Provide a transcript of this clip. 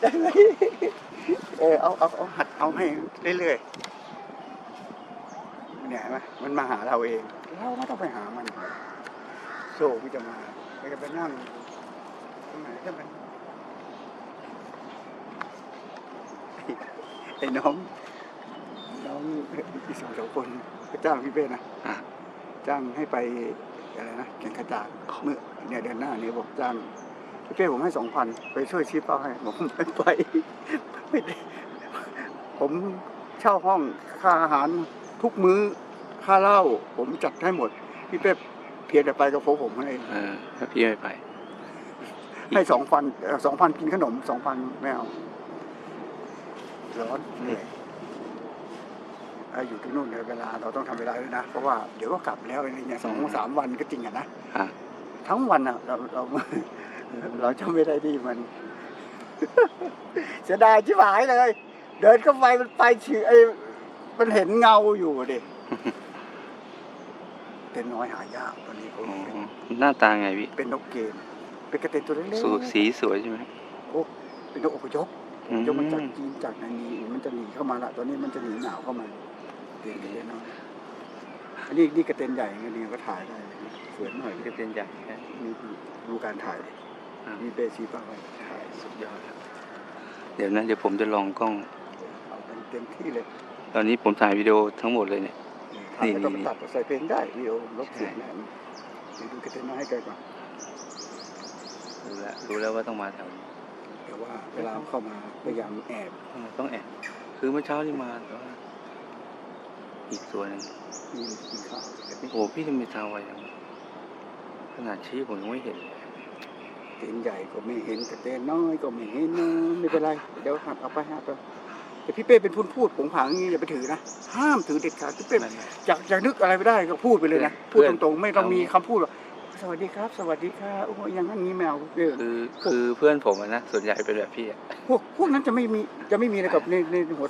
ได้ไหมเออเอาเอาเอาหัดเอาให้เรื่อยๆเนี่ยเห็นไหมมันมาหาเราเองเราไม่ต้องไปหามัน โซ่มันจะมาไปก็ไปนั่งตรงไหนก็มันไอ้น้อง น้องอีกสองสามคนก็จ้างพี่เป้นะอะจ้างให้ไปอะไรนะแข่งกระจาดเมื่อเนี่ยเดือนหน้านี้บอกจ้าง พี่เป้ผมให้สองพันไปช่วยชี้เป้าให้ผมไม่ไปไม่ได้ผมเช่าห้องค่าอาหารทุกมื้อค่าเหล้าผมจัดให้หมด พี่เป้เพียงแต่ไปกับผมผมให้เออถ้าพี่ไม่ไป ให้สองพันสองพันกินขนมสองพันไม่เอาร้อนเหนื่อยอะอยู่ที่นู่นในยเวลาเราต้องทำเวลาด้วยนะ เพราะว่าเดี๋ยวก็กลับแล้วอะไรเงี้ยสองอืมสามวันก็จริงอะนะอะทั้งวันอะเราเรา เราจะไม่ได้ที่มันเสียดายชิบหายเลย เดินเข้าไปมันไปชื่อไอ้มันเห็นเงาอยู่ดิเต็นน้อยหายากตอนนี้อ๋อหน้าตาไงพี่เป็นนกเกณฑ์เป็นกระเต็นตัวเล็กสูๆสีสวยใช่ไหมเป็นนกอพยพอืมยกมันจากจีนจากไหนหนีมันจะหนีเข้ามาละตอนนี้มันจะหนีหนาวเข้ามาเตียนเล็กน้อยอันนี้นี่กระเต็นใหญ่ไงนี่ก็ถ่ายได้เลยสวยหน่อยก็เป็นใหญ่นะนี่ดูการถ่ายอะ มีเบชีป้าไว้ถ่ายสุดยอดครับเดี๋ยวนะเดี๋ยวผมจะลองกล้องเอากันเต็มที่เลย ตอนนี้ผมถ่ายวิดีโอทั้งหมดเลยเนี่ย ถ่ายแล้วก็นี่ ตัดใส่เพลงได้วิดีโอลบเสียงได้เดี๋ยวดูกระเต็นน้อยให้ไกลก่อนรู้แล้วรู้แล้วว่าต้องมาแถวนี้แต่ว่าเวลาเข้ามาพยายามแอบทำไมต้องแอบคือเมื่อเช้าที่มาแต่ว่าอีกตัวหนึงมีกินข้าวแต่ไม่โอ้พี่ทำไมตาไวจังวะขนาดชี้ผมยังไม่เห็นเลย เต็นใหญ่ก็ไม่เห็นกระเต็นน้อยก็ไม่เห็นนะไม่เป็นไร เดี๋ยวหัดเอาไปหัดไปแต่พี่เป้เป็นพูดพูดผงผางอย่างนี้อย่าไปถือนะห้ามถือเด็ดขาดพี่เป้นั่นแหละอยากอยากนึกอะไรไม่ได้ก็พูดไปเลยนะเพื่พูดอนตรงๆไม่ต้องเอามีมีคำพูดหรอกสวัสดีครับ สวัสดีค่ะโอ้ยอย่างนั้นนี้แมวเออคือคือเพื่อนผมอะนะส่วนใหญ่เป็นแบบพี่อะพวกพวกนั้นจะไม่มีจะไม่มีในกับในในหัว